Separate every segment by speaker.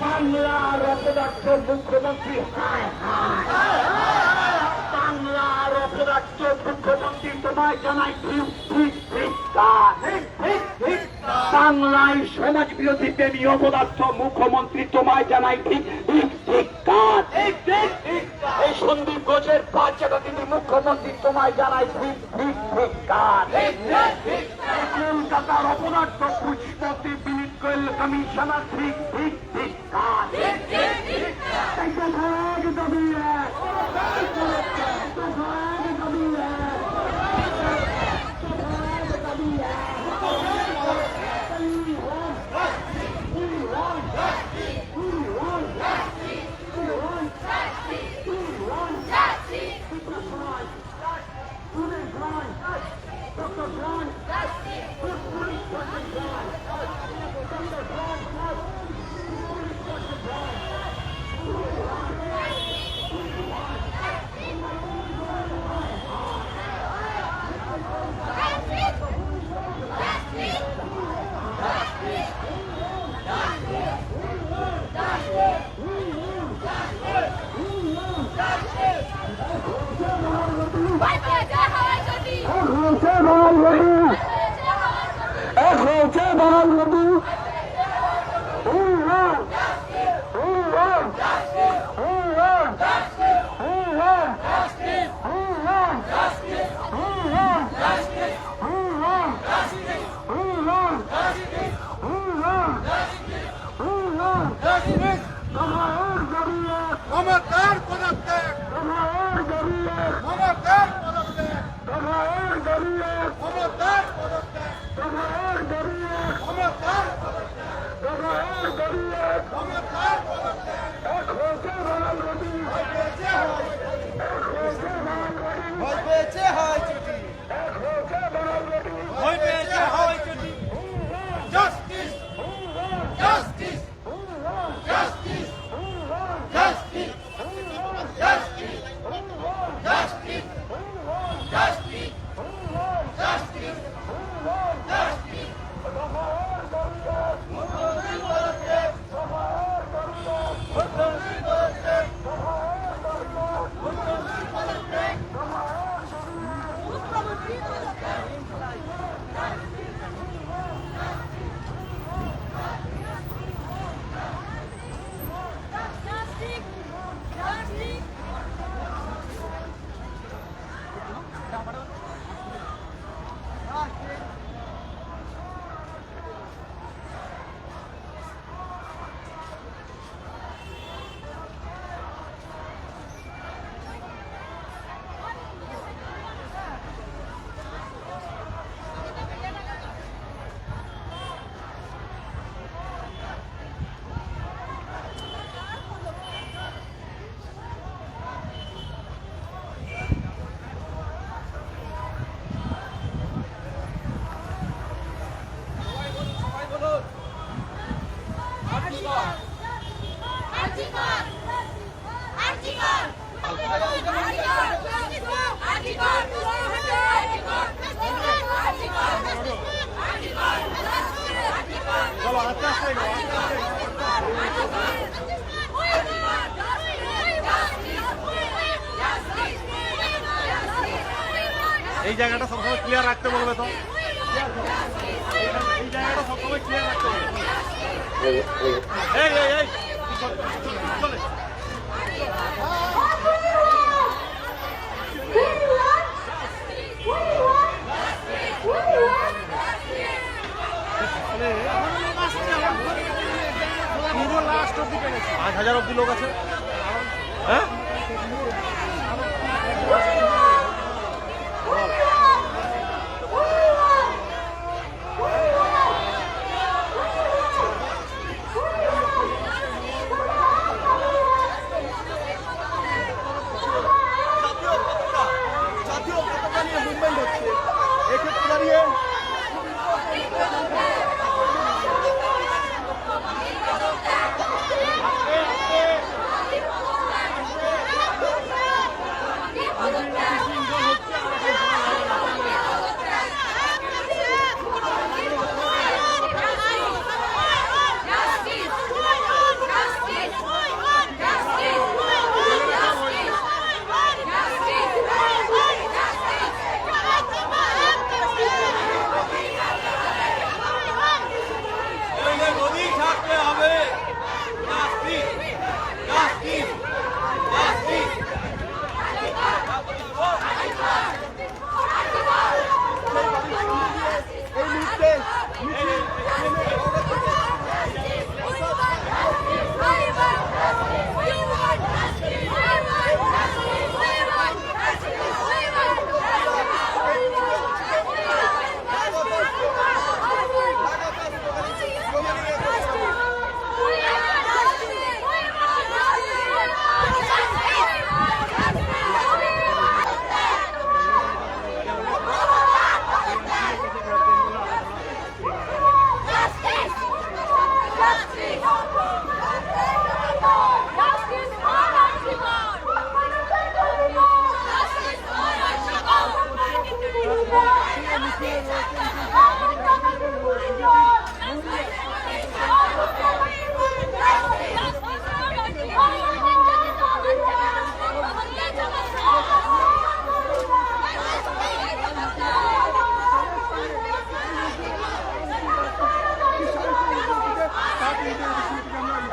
Speaker 1: বাংলার অপদার্থ মুখ্যমন্ত্রী বাংলার অপদার্থ মুখ্যমন্ত্রী তোমায় জানাই ঠিক ঠিক ঠিক কাজ। বাংলায় সমাজ বিরোধী প্রেমী অপদার্থ মুখ্যমন্ত্রী তোমায় জানাই ঠিক ঠিক ঠিক কাজ এই সন্দীপ ঘোষের পাঁচ জায়গা তিনি মুখ্যমন্ত্রী তোমায় জানাই ঠিক ঠিক ঠিক কাজ। কলকাতার অপরাধ পুষ্পতি কমিশনার ঠিক ঠিক
Speaker 2: জায়গাটা সবসময় ক্লিয়ার রাখতে বলবে তো। এই জায়গাটা সবসময় ক্লিয়ার রাখতে বলবে। এই এই
Speaker 1: পাঁচ হাজার অব্দি লোক আছে। হ্যাঁ?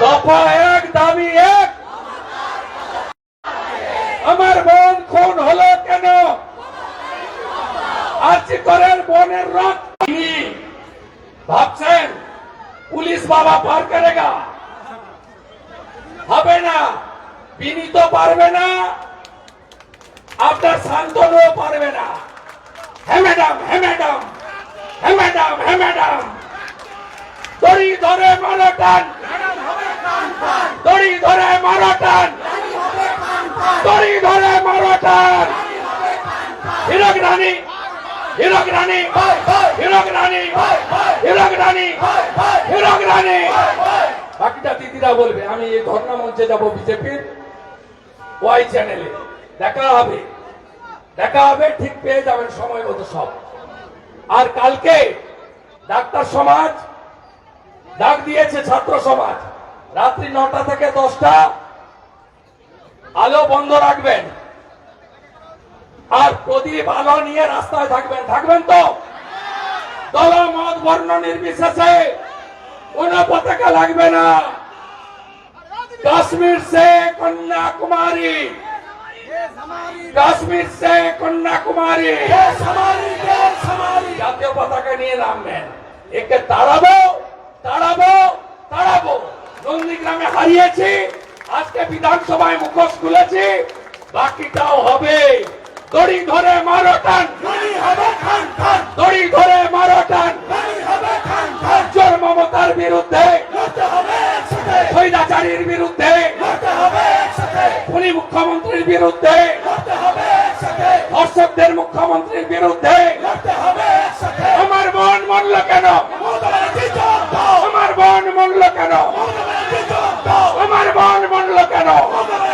Speaker 3: দফা এক, দাবি এক। আমার বোন খুন হলো কেন? আর্জি বোনের রক্ত ভাবছেন, পুলিশ বাবা পার করেগা? হবে না বিনি তো পারবে না, আপনার শান্তনু পারবে না। হ্যাঁ ম্যাডাম হ্যাঁ ম্যাডাম হ্যাঁ ম্যাডাম হ্যাঁ ম্যাডাম। দড়ি ধরে মারো টান। দড়ি ধরে মারো টান দড়ি ধরে মারো টান হিরক রানী হিরক রানী হিরক রানী হিরক রানী হিরক রানী। বাকিটা দিদিরা বলবে, আমি এই ধর্ণা মঞ্চে যাব বিজেপির ওয়াই চ্যানেলে। দেখা হবে। দেখা হবে, ঠিক পেয়ে যাবেন সময় মতো সব। আর কালকে ডাক্তার সমাজ, ডাক দিয়েছে ছাত্র সমাজ। রাত্রি নটা থেকে দশটা। আলো বন্ধ রাখবেন। আর প্রদীপ আলো নিয়ে রাস্তায় থাকবেন। থাকবেন তো? দল মত বর্ণ নির্বিশেষে কোন পতাকা লাগবে না। কাশ্মীর সে কন্যাকুমারী। কাশ্মীর সে কন্যাকুমারী। জাতীয় পতাকা নিয়ে নামবেন। একে তাড়াবো তাড়াবো তাড়াবো। নন্দীগ্রামে হারিয়েছি, আজকে বিধানসভায় মুখোশ খুলেছি, বাকিটাও হবে। দড়ি ধরে মারো টান। দড়ি ধরে মারো টান। চোর মমতার বিরুদ্ধে, স্বৈরাচারীর বিরুদ্ধে, খুনি মুখ্যমন্ত্রীর বিরুদ্ধে, ধর্ষকদের মুখ্যমন্ত্রীর বিরুদ্ধে, আমার মন মনল কেন? আমার মন মনল কেন? কেন